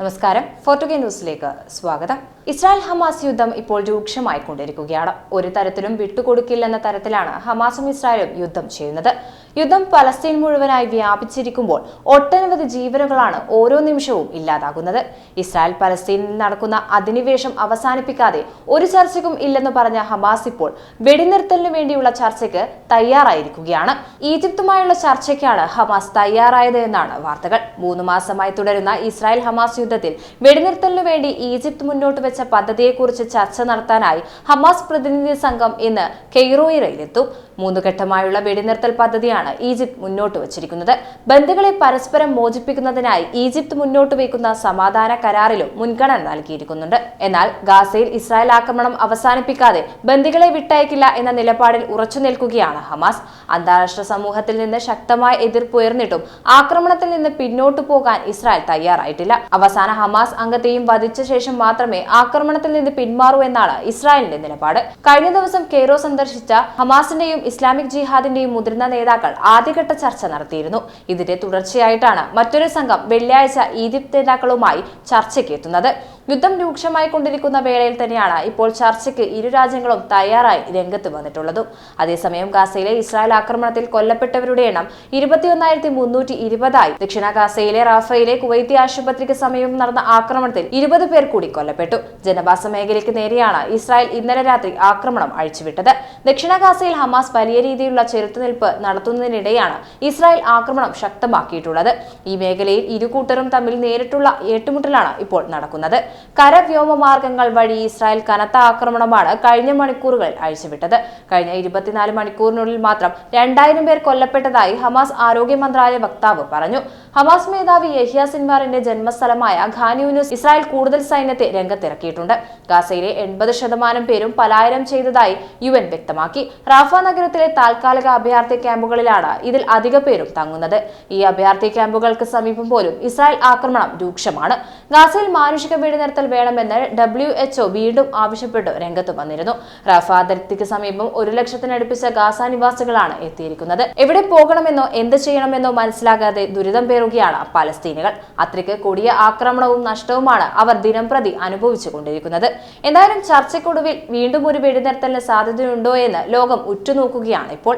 നമസ്കാരം. ഫോർട്ടുഗേ ന്യൂസിലേക്ക് സ്വാഗതം. ഇസ്രായേൽ ഹമാസ് യുദ്ധം ഇപ്പോൾ രൂക്ഷമായിക്കൊണ്ടിരിക്കുകയാണ്. ഒരു തരത്തിലും വിട്ടുകൊടുക്കില്ലെന്ന തരത്തിലാണ് ഹമാസും ഇസ്രായേലും യുദ്ധം ചെയ്യുന്നത്. യുദ്ധം പലസ്തീൻ മുഴുവനായി വ്യാപിച്ചിരിക്കുമ്പോൾ ഒട്ടനവധി ജീവനുകളാണ് ഓരോ നിമിഷവും ഇല്ലാതാകുന്നത്. ഇസ്രായേൽ പലസ്തീനിൽ നടക്കുന്ന അധിനിവേശം അവസാനിപ്പിക്കാതെ ഒരു ചർച്ചയ്ക്കും ഇല്ലെന്ന് പറഞ്ഞ ഹമാസ് ഇപ്പോൾ വെടിനിർത്തലിനു വേണ്ടിയുള്ള ചർച്ചയ്ക്ക് തയ്യാറായിരിക്കുകയാണ്. ഈജിപ്തുമായുള്ള ചർച്ചയ്ക്കാണ് ഹമാസ് തയ്യാറായത് എന്നാണ് വാർത്തകൾ. മൂന്ന് മാസമായി തുടരുന്ന ഇസ്രായേൽ ഹമാസ് യുദ്ധത്തിൽ വെടിനിർത്തലിനു വേണ്ടി ഈജിപ്ത് മുന്നോട്ട് വെച്ച പദ്ധതിയെക്കുറിച്ച് ചർച്ച നടത്താനായി ഹമാസ് പ്രതിനിധി സംഘം ഇന്ന് കെയ്റോയിലെത്തും മൂന്ന് ഘട്ടമായുള്ള വെടിനിർത്തൽ പദ്ധതിയാണ് ഈജിപ്ത് മുന്നോട്ട് വച്ചിരിക്കുന്നത്. ബന്ധുക്കളെ പരസ്പരം മോചിപ്പിക്കുന്നതിനായി ഈജിപ്ത് മുന്നോട്ട് വയ്ക്കുന്ന സമാധാന കരാറിലും മുൻഗണന നൽകിയിരിക്കുന്നുണ്ട്. എന്നാൽ ഗാസയിൽ ഇസ്രായേൽ ആക്രമണം അവസാനിപ്പിക്കാതെ ബന്ദികളെ വിട്ടയക്കില്ല എന്ന നിലപാടിൽ ഉറച്ചു നിൽക്കുകയാണ് ഹമാസ്. അന്താരാഷ്ട്ര സമൂഹത്തിൽ നിന്ന് ശക്തമായ എതിർപ്പുയർന്നിട്ടും ആക്രമണത്തിൽ നിന്ന് പിന്നോട്ടു പോകാൻ ഇസ്രായേൽ തയ്യാറായിട്ടില്ല. അവസാന ഹമാസ് അംഗത്തെയും വധിച്ച ശേഷം മാത്രമേ ആക്രമണത്തിൽ നിന്ന് പിന്മാറൂ എന്നാണ് ഇസ്രായേലിന്റെ നിലപാട്. കഴിഞ്ഞ ദിവസം കെയ്റോ സന്ദർശിച്ച ഹമാസിന്റെയും ഇസ്ലാമിക് ജിഹാദിന്റെയും മുതിർന്ന നേതാക്കൾ ആദ്യഘട്ട ചർച്ച നടത്തിയിരുന്നു. ഇതിന്റെ തുടർച്ചയായിട്ടാണ് മറ്റൊരു സംഘം വെള്ളിയാഴ്ച ഈജിപ്ത് നേതാക്കളുമായി ചർച്ചയ്ക്ക് എത്തുന്നത്. യുദ്ധം രൂക്ഷമായി കൊണ്ടിരിക്കുന്ന വേളയിൽ തന്നെയാണ് ഇപ്പോൾ ചർച്ചയ്ക്ക് ഇരു രാജ്യങ്ങളും തയ്യാറായി രംഗത്ത് വന്നിട്ടുള്ളത്. അതേസമയം ഗാസയിലെ ഇസ്രായേൽ ആക്രമണത്തിൽ കൊല്ലപ്പെട്ടവരുടെ എണ്ണം ഇരുപത്തിയൊന്നായിരത്തി മുന്നൂറ്റി ഇരുപതായി ദക്ഷിണ ഗാസയിലെ റാഫയിലെ കുവൈത്തി ആശുപത്രിക്ക് സമീപം നടന്ന ആക്രമണത്തിൽ ഇരുപത് പേർ കൂടി കൊല്ലപ്പെട്ടു. ജനവാസ മേഖലയ്ക്ക് നേരെയാണ് ഇസ്രായേൽ ഇന്നലെ രാത്രി ആക്രമണം അഴിച്ചുവിട്ടത്. ദക്ഷിണ ഗാസയിൽ ഹമാസ് വലിയ രീതിയിലുള്ള ചെറുത്തുനിൽപ്പ് നടത്തുന്നതിനിടെയാണ് ഇസ്രായേൽ ആക്രമണം ശക്തമാക്കിയിട്ടുള്ളത്. ഈ മേഖലയിൽ ഇരു കൂട്ടരും തമ്മിൽ നേരിട്ടുള്ള ഏറ്റുമുട്ടലാണ് ഇപ്പോൾ നടക്കുന്നത്. കര വ്യോമ മാർഗങ്ങൾ വഴി ഇസ്രായേൽ കനത്ത ആക്രമണമാണ് കഴിഞ്ഞ മണിക്കൂറുകൾ അഴിച്ചുവിട്ടത്. കഴിഞ്ഞ ഇരുപത്തിനാല് മണിക്കൂറിനുള്ളിൽ മാത്രം രണ്ടായിരം പേർ കൊല്ലപ്പെട്ടതായി ഹമാസ് ആരോഗ്യ മന്ത്രാലയ വക്താവ് പറഞ്ഞു. ഹമാസ് മേധാവി യഹിയ സിൻവാറിന്റെ ജന്മസ്ഥലമായ ഖാൻ ഇസ്രായേൽ കൂടുതൽ സൈന്യത്തെ രംഗത്തിറക്കിയിട്ടുണ്ട്. ഗാസയിലെ എൺപത് ശതമാനം പേരും പലായനം ചെയ്തതായി യു എൻ വ്യക്തമാക്കി. റാഫ നഗരത്തിലെ താൽക്കാലിക അഭയാർത്ഥി ക്യാമ്പുകളിലാണ് ഇതിൽ അധിക പേരും തങ്ങുന്നത്. ഈ അഭയാർത്ഥി ക്യാമ്പുകൾക്ക് സമീപം പോലും ഇസ്രായേൽ ആക്രമണം രൂക്ഷമാണ്. ഗാസയിൽ മാനുഷിക വെടിനിർത്തൽ വേണമെന്ന് ഡബ്ല്യു എച്ച്ഒ വീണ്ടും ആവശ്യപ്പെട്ട് രംഗത്ത് വന്നിരുന്നു. റഫ അതിർത്തിക്ക് സമീപം ഒരു ലക്ഷത്തിനടുപ്പിച്ച ഗാസ നിവാസികളാണ് എത്തിയിരിക്കുന്നത്. എവിടെ പോകണമെന്നോ എന്ത് ചെയ്യണമെന്നോ മനസ്സിലാകാതെ ദുരിതം പേറുകയാണ് പലസ്തീനുകൾ. അത്രയ്ക്ക് കൊടിയ ആക്രമണവും നഷ്ടവുമാണ് അവർ ദിനംപ്രതി അനുഭവിച്ചു കൊണ്ടിരിക്കുന്നത് എന്തായാലും ചർച്ചയ്ക്കൊടുവിൽ വീണ്ടും ഒരു വെടിനിർത്തലിന് സാധ്യതയുണ്ടോ എന്ന് ലോകം ഉറ്റുനോക്കുകയാണ് ഇപ്പോൾ.